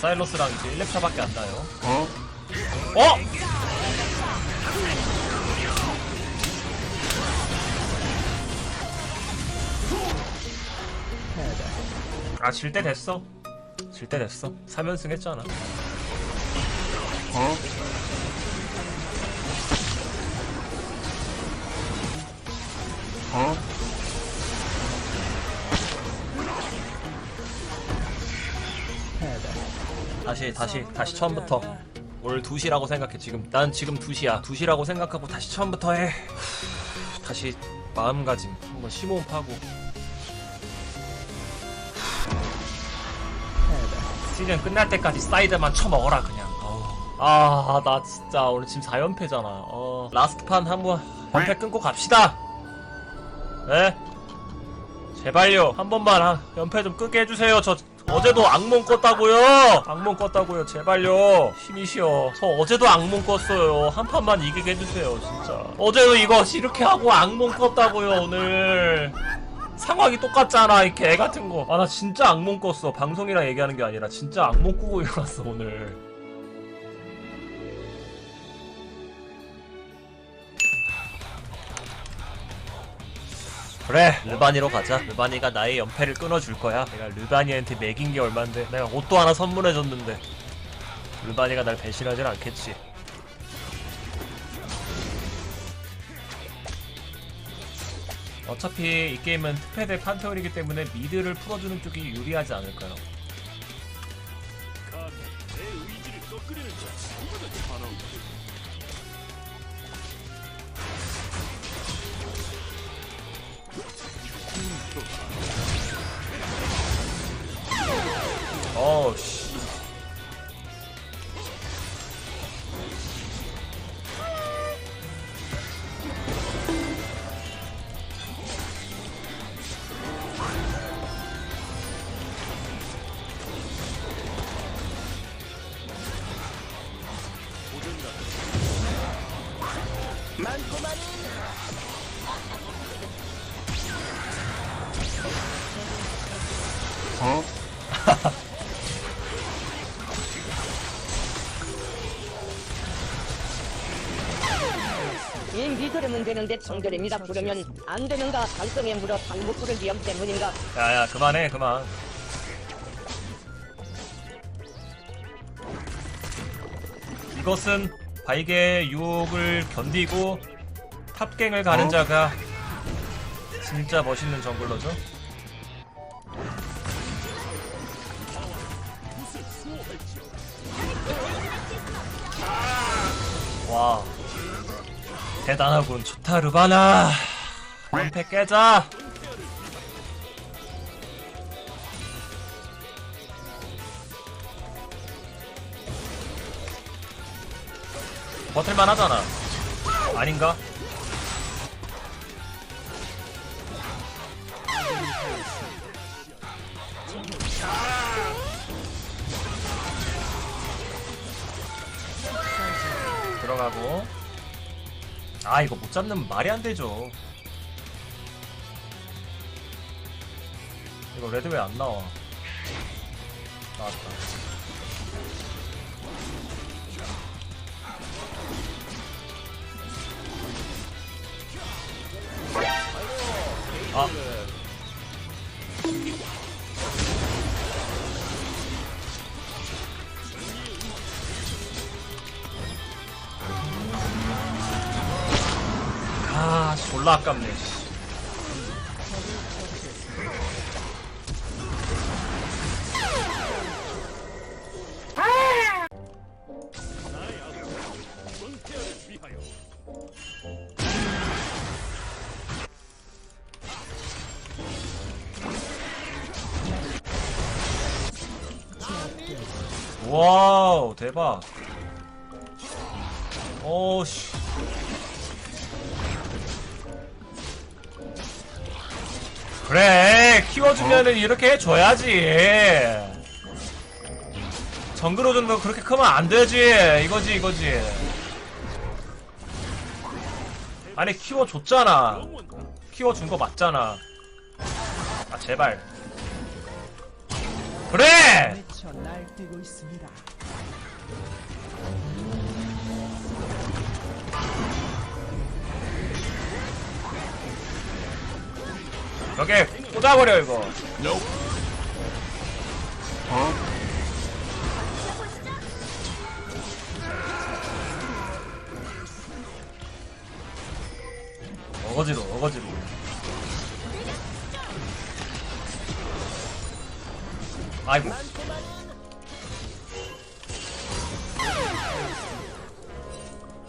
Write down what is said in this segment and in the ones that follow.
사일러스랑 이제 1렙 차밖에 안 나요. 어? 어? 아, 질 때 됐어. 질 때 됐어. 3연승 했잖아. 어? 어? 다시, 다시, 다시 처음부터. 오늘 2시라고 생각해, 지금. 난 지금 2시야. 2시라고 생각하고 다시 처음부터 해. 다시 마음가짐 한번 심호흡하고. 시즌 끝날 때까지 사이드만 쳐먹어라, 그냥. 아, 나 진짜 오늘 지금 4연패잖아. 어, 라스트 판 한번 연패 끊고 갑시다. 네? 제발요. 한 번만 한 연패 좀 끊게 해주세요. 저 어제도 악몽 꿨다고요. 악몽 꿨다고요. 제발요. 힘이시여. 저 어제도 악몽 꿨어요. 한 판만 이기게 해주세요. 진짜. 어제도 이거 이렇게 하고 악몽 꿨다고요. 오늘. 상황이 똑같잖아 이 개 같은 거. 아 나 진짜 악몽 꿨어. 방송이랑 얘기하는 게 아니라 진짜 악몽 꾸고 일어났어 오늘. 그래 르바니로 가자. 르바니가 나의 연패를 끊어줄 거야. 내가 르바니한테 매긴 게 얼만데 내가 옷도 하나 선물해줬는데. 르바니가 날 배신하진 않겠지. 어차피 이 게임은 특패 대 판테온이기 때문에 미드를 풀어주는 쪽이 유리하지 않을까요? 어우 씨 어? 인기 들으면 되는데 청결입니다 부르면 안 되는가 달성에 물어 부를 위험 때문인가 야야 그만해 그만 이것은 바이게의 유혹을 견디고 탑갱을 가는 어? 자가 진짜 멋있는 정글러죠 대단하군 좋다 루바나 연패 깨자 버틸만 하잖아. 아닌가? 들어가고. 아, 이거 못 잡는 말이 안 되죠. 이거 레드 왜 안 나와? 나왔다. 아. 졸라 아깝네. 씨. 와우, 대박. 오씨. 그래, 키워주면은 이렇게 해줘야지. 정글로 준거 그렇게 크면 안 되지. 이거지, 이거지. 아니, 키워줬잖아. 키워준 거 맞잖아. 아, 제발. 그래! 저게 꽂아버려 이거 어? 어거지로 어거지로 아이고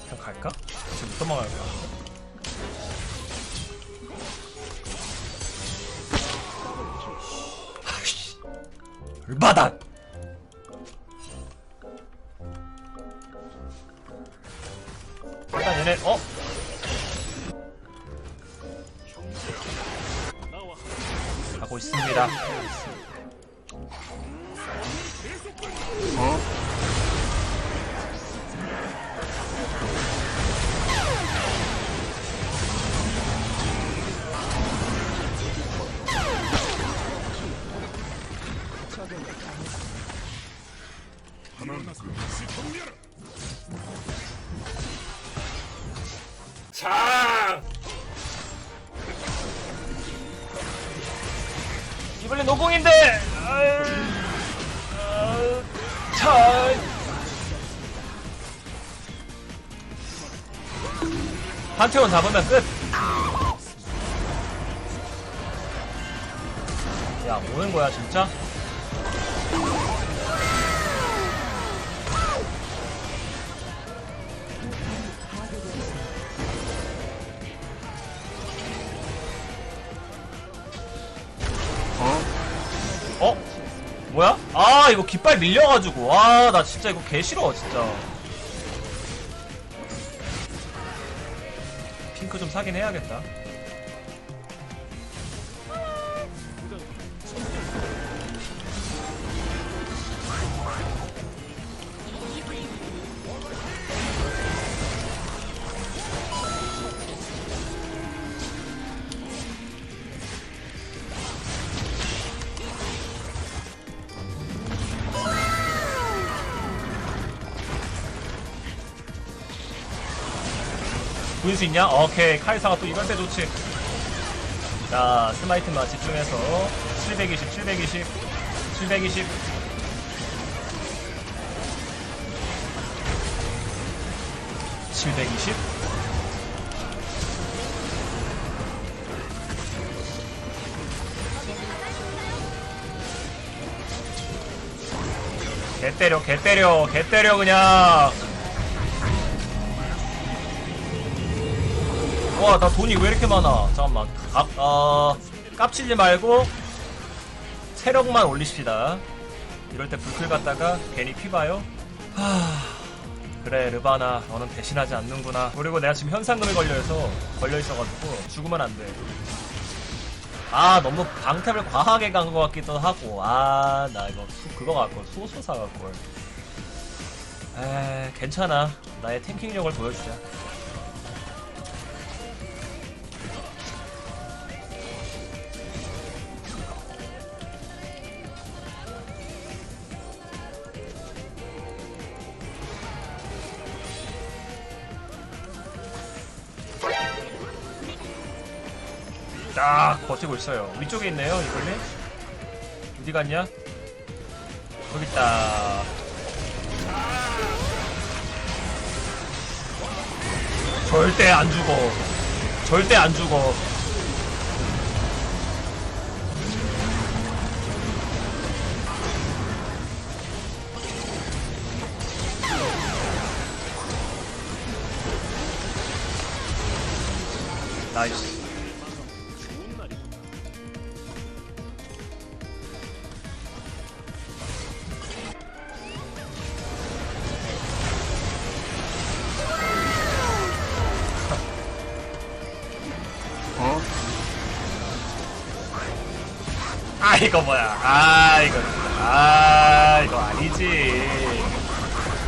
그냥 갈까? 지금 못 도망갈 거야 아 마다 일단 얘네 어? 가고 있습니다. 어? 판테온 잡으면 끝! 야, 오는 거야, 진짜? 어? 어? 뭐야? 아, 이거 깃발 밀려가지고. 아, 나 진짜 이거 개 싫어, 진짜. 사긴 해야겠다. 보일 수 있냐? 오케이. 카이사가 또 이럴 때 좋지 자 스마이트만 집중해서 720 720 720 720 개 때려 개 때려 개 때려 그냥 와, 나 돈이 왜 이렇게 많아? 잠깐만. 아, 어, 깝치지 말고 체력만 올리십시다. 이럴 때 불클 갔다가 괜히 피 봐요. 하... 그래, 르바나, 너는 배신하지 않는구나. 그리고 내가 지금 현상금에 걸려있어, 걸려있어가지고 죽으면 안 돼. 아, 너무 방템을 과하게 간 것 같기도 하고. 아, 나 이거 수, 그거 갖고, 소소 사 갖고. 에, 괜찮아. 나의 탱킹력을 보여주자. 딱 버티고 있어요. 위쪽에 있네요, 이걸리. 어디 갔냐? 여기 있다. 절대 안 죽어. 절대 안 죽어. 나이스. 아 이거 뭐야? 아 이거. 아 이거 아니지.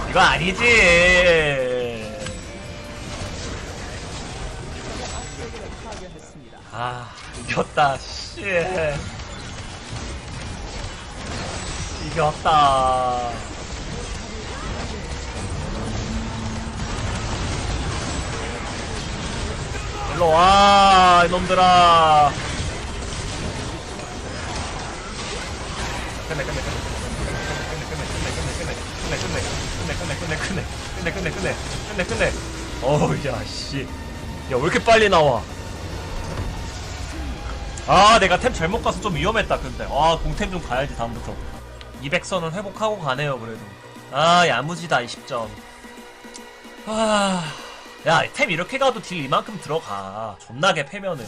이거 아니지. 아 이겼다 씨. 이겼다. 일로 와, 이놈들아. 끝내, 끝내. 야, 씨. 야, 왜 이렇게 빨리 나와? 아, 내가 템 잘못 가서 좀 위험했다, 근데. 아, 공템 좀 가야지, 다음부터. 200선은 회복하고 가네요, 그래도. 아, 야무지다, 20점. 아, 야, 템 이렇게 가도 딜 이만큼 들어가. 존나게 패면은.